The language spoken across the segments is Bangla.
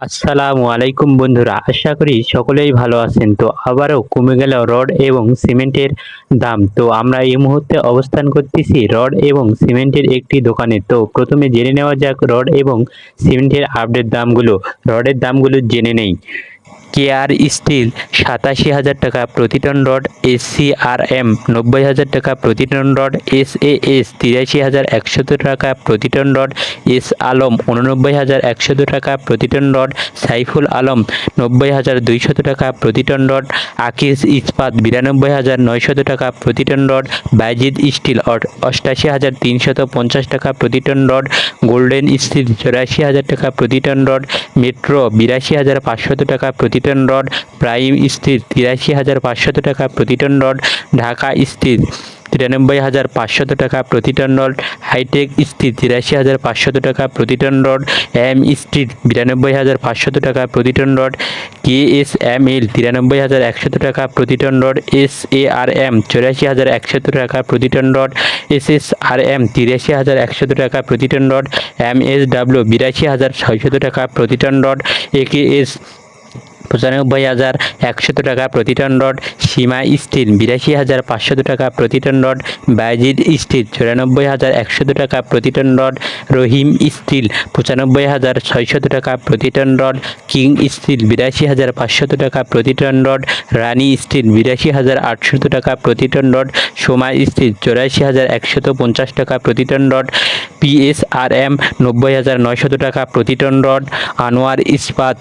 আসসালামু আলাইকুম বন্ধুরা, আশা করি সকলেই ভালো আছেন। তো আবারও কমে গেল রড এবং সিমেন্টের দাম। তো আমরা এই মুহূর্তে অবস্থান করতেছি রড এবং সিমেন্টের একটি দোকানে। তো প্রথমে জেনে নেওয়া যাক রড এবং সিমেন্টের আপডেট দামগুলো। রডের দামগুলো জেনে নেই। কেআর স্টিল সাতাশি হাজার টাকা প্রতি ton rod S C R M নব্বই হাজার টাকা প্রতি ton rod S A S তিরাশি হাজার একশত টাকা প্রতি টন রড এস আলম উননব্বই হাজার একশত টাকা প্রতি টন রড সাইফুল আলম নব্বই হাজার দুইশত টাকা প্রতি টন রড আকিস ইস্পাত বিরানব্বই হাজার নয়শত টাকা প্রতি টন রড বাইজিদ স্টিল অষ্টাশি হাজার তিনশত পঞ্চাশ টাকা প্রতি টন রড গোল্ডেন স্টিল চৌরাশি হাজার টাকা প্রতি টন রড মেট্রো বিরাশি হাজার পাঁচশত টাকা প্রতি টন রড, প্রাইম স্টিল তিরাশি হাজার পাঁচশত টাকা প্রতি টন রড, ঢাকা স্টিল তিরানব্বই হাজার পাঁচশত টাকা প্রতি টন রড, হাইটেক স্টিল তিরাশি হাজার পাঁচশত টাকা প্রতি টন রড, এম স্টিল বিরানব্বই হাজার পাঁচশত টাকা প্রতি ton rod K S M L তিরানব্বই হাজার একশত টাকা প্রতি ton rod S A R M চৌরাশি হাজার একশত টাকা প্রতি ton rod S S R M তিরাশি হাজার একশত টাকা প্রতি ton rod M S W বিরাশি হাজার ছয়শত টাকা প্রতি ton rod A K S পঁচানব্বই হাজার একশত টাকা প্রতি টন রড, সীমা স্টিল বিরাশি হাজার পাঁচশত টাকা প্রতি টন রড বাইজিদ স্টিল চুরানব্বই হাজার একশত টাকা প্রতি টন রড, রহিম স্টিল পঁচানব্বই হাজার ছয়শত টাকা প্রতি টন রড, কিং স্টিল বিরাশি হাজার পাঁচশত টাকা প্রতি টন রড, রানী স্টিল বিরাশি হাজার আটশত টাকা প্রতি টন রড, সোমা স্টিল চৌরাশি হাজার একশত পঞ্চাশ টাকা প্রতি টন রড পিএসআরএম নব্বই হাজার নয়শত টাকা প্রতি টন রড, আনোয়ার ইস্পাত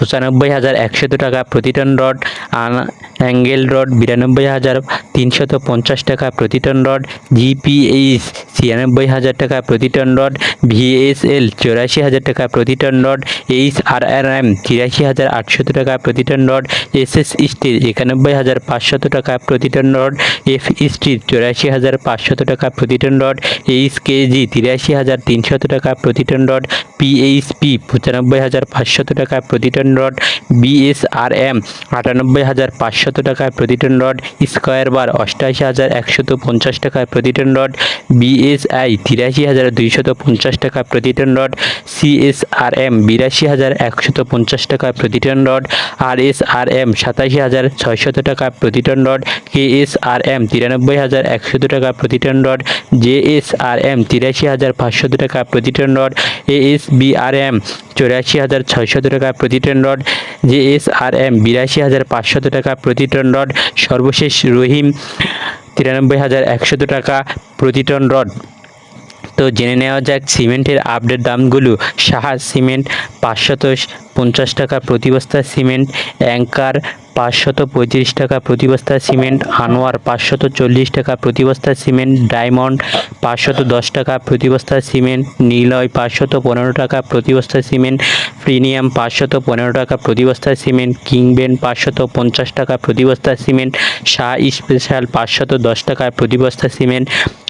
পঁচানব্বই হাজার একশত টাকা প্রতি টন রড আনা অ্যাঙ্গেল রড বিরানব্বই হাজার তিনশত পঞ্চাশ টাকা প্রতি টন রড, জিপিএইচ ছিয়ানব্বই হাজার টাকা প্রতি টন রড, ভিএসএল চৌরাশি হাজার টাকা প্রতি ton rod H R R M তিরাশি হাজার আটশত টাকা প্রতি ton rod S S steel একানব্বই হাজার পাঁচশত টাকা প্রতি টন রড, এফ স্টিল চৌরাশি হাজার পাঁচশত টাকা প্রতি টন রড এইচ কেজি তিরাশি হাজার তিনশত টাকা প্রতি টন রড, পিএইচপি পঁচানব্বই হাজার পাঁচশত টাকা প্রতি টন রড, বিএসআরএম আটানব্বই হাজার পাঁচশত টাকা প্রতি টন রড, স্কোয়ার বার অষ্টাশি হাজার একশত পঞ্চাশ টাকা প্রতি টন রড, বিএসআই তিরাশি হাজার দুইশত পঞ্চাশ টাকা প্রতি টন রড, সিএসআরএম বিরাশি হাজার একশত পঞ্চাশ টাকা প্রতি টন রড, আরএসআরএম সাতাশি হাজার ছয়শত টাকা প্রতি টন রড, কেএসআরএম তিরানব্বই হাজার একশত টাকা প্রতি টন রড, জেএসআরএম তিরাশি হাজার পাঁচশত টাকা প্রতি টন রড, এএসবিআরএম চৌরাশি হাজার ছয়শত টাকা প্রতি ton rod, J S R M বিরাশি হাজার পাঁচশত টাকা প্রতি টন রড, সর্বশেষ রহিম তিরানব্বই হাজার একশত টাকা প্রতি টন রড। তো জেনে নেওয়া যাক, সিমেন্টের আপডেট দামগুলো। সাহা সিমেন্ট পাঁচশত পঞ্চাশ টাকা প্রতি বস্তা সিমেন্ট, অ্যাঙ্কার পাঁচশত পঁয়ত্রিশ টাকা প্রতি বস্তা সিমেন্ট, আনোয়ার পাঁচশত চল্লিশ টাকা প্রতি বস্তা সিমেন্ট, ডায়মন্ড পাঁচশত দশ টাকা প্রতি বস্তা সিমেন্ট, নীলয় পাঁচশত পনেরো টাকা প্রতি বস্তা সিমেন্ট, প্রিমিয়াম পাঁচশত পনেরো টাকা প্রতি বস্তা সিমেন্ট, কিংবেন পাঁচশত পঞ্চাশ টাকা প্রতি বস্তা সিমেন্ট, শাহ স্পেশাল পাঁচশত দশ টাকা প্রতি বস্তা সিমেন্ট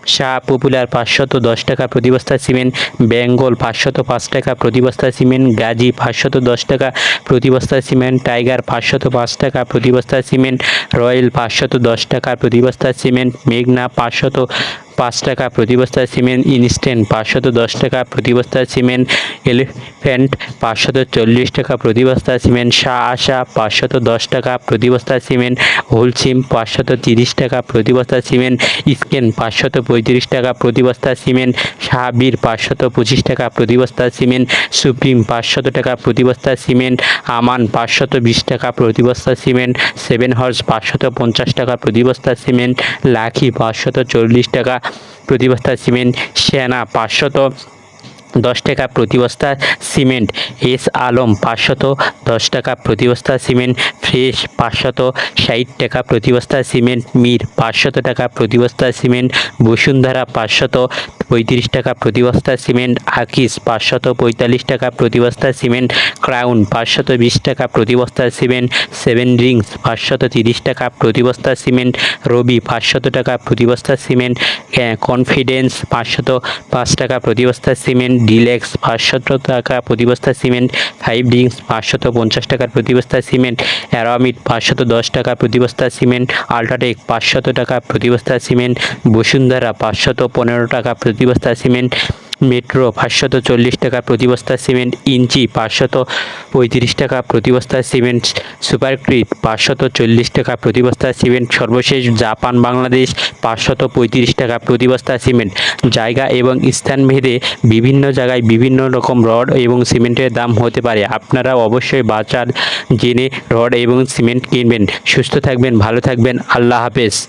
শাহ পপুলার পাঁচশত দশ টাকা প্রতি বস্তা সিমেন্ট, বেঙ্গল পাঁচশত পাঁচ টাকা প্রতি বস্তা সিমেন্ট, গাজী পাঁচশত দশ টাকা প্রতি বস্তা সিমেন্ট, টাইগার পাঁচশত পাঁচ টাকা প্রতি বস্তা সিমেন্ট, রয়্যাল পাঁচশত দশ টাকা প্রতি বস্তা সিমেন্ট, মেঘনা পাঁচশত পাঁচ টাকা প্রতি বস্তা সিমেন্ট ইনস্ট্যান্ট পাঁচশত দশ টাকা প্রতি বস্তা সিমেন্ট এলিফ্যান্ট পাঁচশত চল্লিশ টাকা প্রতি বস্তা সিমেন্ট শাহ আশা পাঁচশত দশ টাকা প্রতি বস্তা সিমেন্ট হোলসিম পাঁচশত তিরিশ টাকা প্রতি বস্তা সিমেন্ট স্কেন পাঁচশত পঁয়ত্রিশ টাকা প্রতি বস্তা সিমেন্ট শাহবীর পাঁচশত পঁচিশ টাকা প্রতি বস্তা সিমেন্ট সুপ্রিম পাঁচশত টাকা প্রতি বস্তা সিমেন্ট আমান পাঁচশত বিশ টাকা প্রতি বস্তা সিমেন্ট সেভেন হর্স পাঁচশত পঞ্চাশ টাকা প্রতি বস্তা সিমেন্ট লাখি পাঁচশত চল্লিশ টাকা প্রতি বস্তা সিমেন্ট, সেনা পাঁচশত দশ টাকা প্রতি বস্তা সিমেন্ট, এস আলম পাঁচশত দশ টাকা প্রতি বস্তা সিমেন্ট ফ্রেশ পাঁচশত ষাট টাকা প্রতি বস্তা সিমেন্ট মির পাঁচশত টাকা প্রতি বস্তা সিমেন্ট বসুন্ধরা পাঁচশত পঁয়ত্রিশ টাকা প্রতি বস্তা সিমেন্ট আকিস পাঁচশত পঁয়তাল্লিশ টাকা প্রতি বস্তা সিমেন্ট ক্রাউন পাঁচশত বিশ টাকা প্রতি বস্তা সিমেন্ট সেভেন রিংস পাঁচশত তিরিশ টাকা প্রতি বস্তা সিমেন্ট রবি পাঁচশত টাকা প্রতি বস্তা সিমেন্ট কনফিডেন্স পাঁচশত পাঁচ টাকা প্রতি বস্তা সিমেন্ট ডিলেক্স পাঁচশত টাকা প্রতি বস্তা সিমেন্ট ফাইভ রিংস পাঁচশত পঞ্চাশ টাকার প্রতি বস্তা সিমেন্ট অ্যারামিড পাঁচশত দশ টাকা প্রতিবস্তা সিমেন্ট, আল্ট্রাটেক পাঁচশত টাকা প্রতি বস্তা সিমেন্ট, বসুন্ধরা পাঁচশত পনেরো টাকা প্রতিবস্তা সিমেন্ট মেট্রো পাঁচশত চল্লিশ টাকা প্রতি বস্তা সিমেন্ট, ইঞ্চি পাঁচশত পঁয়ত্রিশ টাকা প্রতি বস্তা সিমেন্ট, সুপারক্রিট পাঁচশত চল্লিশ টাকা প্রতি বস্তা সিমেন্ট, সর্বশেষ জাপান, বাংলাদেশ পাঁচশত পঁয়ত্রিশ টাকা প্রতি বস্তা সিমেন্ট। জায়গা এবং স্থান ভেদে বিভিন্ন জায়গায় বিভিন্ন রকম রড এবং সিমেন্টের দাম হতে পারে। আপনারা অবশ্যই বাজার জেনে রড এবং সিমেন্ট কিনবেন। সুস্থ থাকবেন, ভালো থাকবেন। আল্লাহ হাফেজ।